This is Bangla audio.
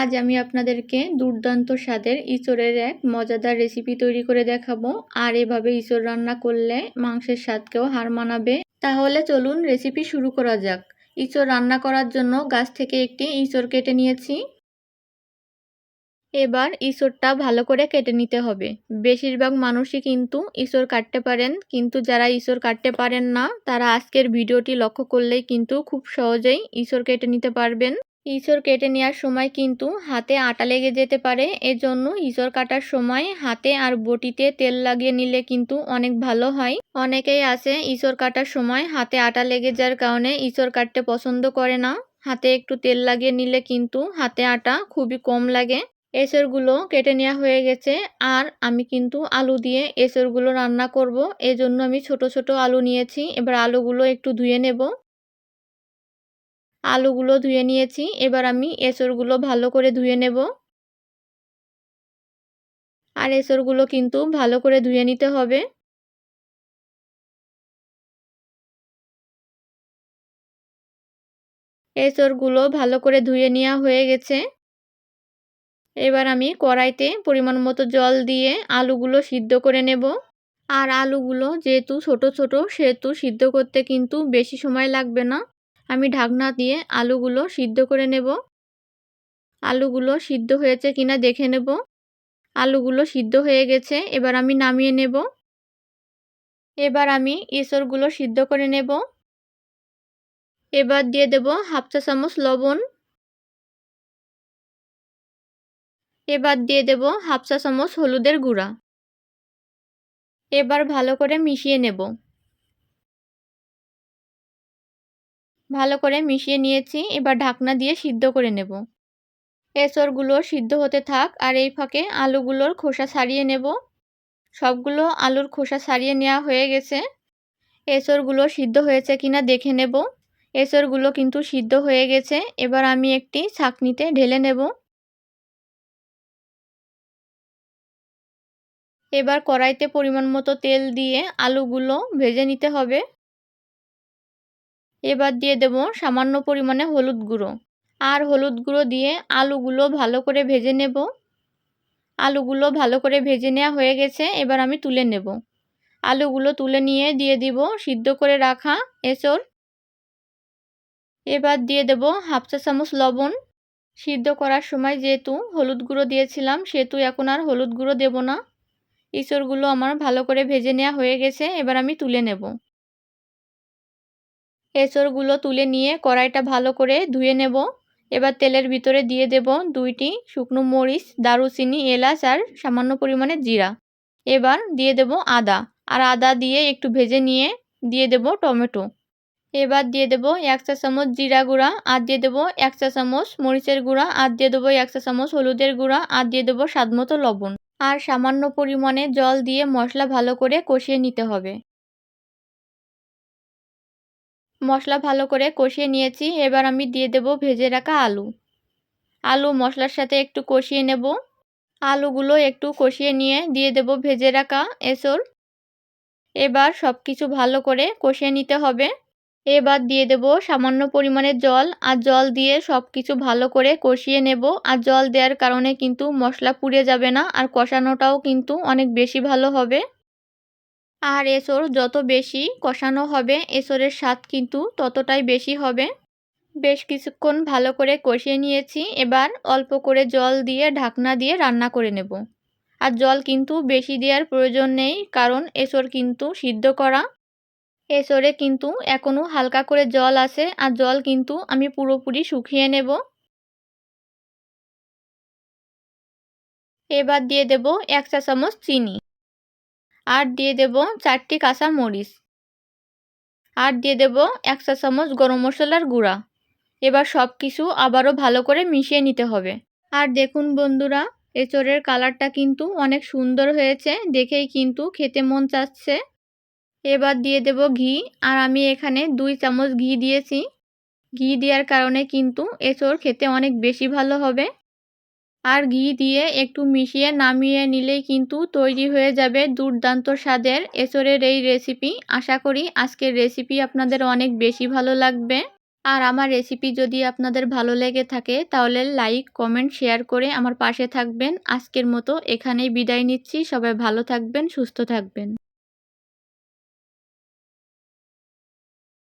আজ আমি আপনাদেরকে দুর্দান্ত স্বাদের ইঁচড়ের এক মজাদার রেসিপি তৈরি করে দেখাবো। আর এভাবে ইঁচড় রান্না করলে মাংসের স্বাদকেও হার মানাবে। তাহলে চলুন রেসিপি শুরু করা যাক। ইঁচড় রান্না করার জন্য গাছ থেকে একটি ইঁচড় কেটে নিয়েছি। এবার ইঁচড়টা ভালো করে কেটে নিতে হবে। বেশিরভাগ মানুষই কিন্তু ইঁচড় কাটতে পারেন, কিন্তু যারা ইঁচড় কাটতে পারেন না, তারা আজকের ভিডিওটি লক্ষ্য করলেই কিন্তু খুব সহজেই ইঁচড় কেটে নিতে পারবেন। ইঁচড় কেটে নেওয়ার সময় কিন্তু হাতে আটা লেগে যেতে পারে। এজন্য ইঁচড় কাটার সময় হাতে আর বটিতে তেল লাগিয়ে নিলে কিন্তু অনেক ভালো হয়। অনেকেই আছে ইঁচড় কাটার সময় হাতে আটা লেগে যাওয়ার কারণে ইঁচড় কাটতে পছন্দ করে না। হাতে একটু তেল লাগিয়ে নিলে কিন্তু হাতে আটা খুবই কম লাগে। এসরগুলো কেটে নেওয়া হয়ে গেছে আর আমি কিন্তু আলু দিয়ে এসরগুলো রান্না করব। এজন্য আমি ছোট ছোট আলু নিয়েছি। এবার আলুগুলো একটু ধুয়ে নেব। আলুগুলো ধুয়ে নিয়েছি। এবার আমি এসরগুলো ভালো করে ধুয়ে নেব। আর এসরগুলো কিন্তু ভালো করে ধুয়ে নিতে হবে। এসরগুলো ভালো করে ধুয়ে নেওয়া হয়ে গেছে। এবার আমি কড়াইতে পরিমাণ মতো জল দিয়ে আলুগুলো সিদ্ধ করে নেব। আর আলুগুলো যেহেতু ছোট ছোট, সেহেতু সিদ্ধ করতে কিন্তু বেশি সময় লাগবে না। আমি ঢাকনা দিয়ে আলুগুলো সিদ্ধ করে নেব। আলুগুলো সিদ্ধ হয়েছে কিনা দেখে নেব। আলুগুলো সিদ্ধ হয়ে গেছে, এবার আমি নামিয়ে নেব। এবার আমি এসরগুলো সিদ্ধ করে নেব। এবার দিয়ে দেব হাফ চা চামচ লবণ। এবার দিয়ে দেব হাফ চা চামচ হলুদের গুঁড়া। এবার ভালো করে মিশিয়ে নেব। ভালো করে মিশিয়ে নিয়েছি, এবার ঢাকনা দিয়ে সিদ্ধ করে নেব। এসরগুলো সিদ্ধ হতে থাক, আর এই ফাঁকে আলুগুলোর খোসা ছাড়িয়ে নেব। সবগুলো আলুর খোসা ছাড়িয়ে নেওয়া হয়ে গেছে। এসরগুলো সিদ্ধ হয়েছে কিনা দেখে নেব। এসরগুলো কিন্তু সিদ্ধ হয়ে গেছে, এবার আমি একটি ছাকনিতে ঢেলে নেব। এবার কড়াইতে পরিমাণ মতো তেল দিয়ে আলুগুলো ভেজে নিতে হবে। এবার দিয়ে দেব সামান্য পরিমাণে হলুদ গুঁড়ো। আর হলুদ গুঁড়ো দিয়ে আলুগুলো ভালো করে ভেজে নেব। আলুগুলো ভালো করে ভেজে নেওয়া হয়ে গেছে, এবার আমি তুলে নেব। আলুগুলো তুলে নিয়ে দিয়ে দিব সিদ্ধ করে রাখা এসর এবার দিয়ে দেব হাফ চা চামচ লবণ। সিদ্ধ করার সময় যেহেতু হলুদ গুঁড়ো দিয়েছিলাম, সেহেতু এখন আর হলুদ গুঁড়ো দেব না। ইঁচড়গুলো আমার ভালো করে ভেজে নেওয়া হয়ে গেছে, এবার আমি তুলে নেব। এঁচড়গুলো তুলে নিয়ে কড়াইটা ভালো করে ধুয়ে নেব। এবার তেলের ভিতরে দিয়ে দেব দুইটি শুকনো মরিচ, দারুচিনি, এলাচ আর সামান্য পরিমাণে জিরা। এবার দিয়ে দেব আদা আর আদা দিয়ে একটু ভেজে নিয়ে দিয়ে দেব টমেটো। এবার দিয়ে দেব এক চা চামচ জিরা গুঁড়া আর দিয়ে দেবো এক চা চামচ মরিচের গুঁড়া আর দিয়ে দেবো এক চা চামচ হলুদের গুঁড়া আর দিয়ে দেবো স্বাদমতো লবণ। আর সামান্য পরিমাণে জল দিয়ে মশলা ভালো করে কষিয়ে নিতে হবে। মশলা ভালো করে কষিয়ে নিয়েছি। এবার আমি দিয়ে দেব ভেজে রাখা আলু। আলু মশলার সাথে একটু কষিয়ে নেব। আলুগুলো একটু কষিয়ে নিয়ে দিয়ে দেব ভেজে রাখা এসর। এবার সব কিছু ভালো করে কষিয়ে নিতে হবে। এবার দিয়ে দেব সামান্য পরিমাণে জল। আর জল দিয়ে সব কিছু ভালো করে কষিয়ে নেব। আর জল দেওয়ার কারণে কিন্তু মশলা পুড়ে যাবে না। আর কষানোটাও কিন্তু অনেক বেশি ভালো হবে। আর এসর যত বেশি কষানো হবে, এসরের স্বাদ কিন্তু ততটাই বেশি হবে। বেশ কিছুক্ষণ ভালো করে কষিয়ে নিয়েছি, এবার অল্প করে জল দিয়ে ঢাকনা দিয়ে রান্না করে নেব। আর জল কিন্তু বেশি দেওয়ার প্রয়োজন নেই, কারণ এসর কিন্তু সিদ্ধ করা। এসরে কিন্তু এখনও হালকা করে জল আছে, আর জল কিন্তু আমি পুরোপুরি শুকিয়ে নেব। এবার দিয়ে দেব এক চা চামচ চিনি। আর দিয়ে দেব চারটি কাঁচা মরিচ। আর দিয়ে দেব এক চা চামচ গরম মশলার গুঁড়া। এবার সব কিছু আবারও ভালো করে মিশিয়ে নিতে হবে। আর দেখুন বন্ধুরা, এঁচড়ের কালারটা কিন্তু অনেক সুন্দর হয়েছে, দেখেই কিন্তু খেতে মন চাচ্ছে। এবার দিয়ে দেব ঘি, আর আমি এখানে দুই চামচ ঘি দিয়েছি। ঘি দেওয়ার কারণে কিন্তু এঁচড় খেতে অনেক বেশি ভালো হবে। আর ঘি দিয়ে একটু মিশিয়ে নামিয়ে নিলেই কিন্তু তৈরি হয়ে যাবে দুর্দান্ত স্বাদের এঁচড়ের এই রেসিপি আশা করি আজকের রেসিপি আপনাদের অনেক বেশি ভালো লাগবে। আর আমার রেসিপি যদি আপনাদের ভালো লেগে থাকে তাহলে লাইক কমেন্ট শেয়ার করে আমার পাশে থাকবেন। আজকের মতো এখানেই বিদায় নিচ্ছি। সবাই ভালো থাকবেন, সুস্থ থাকবেন।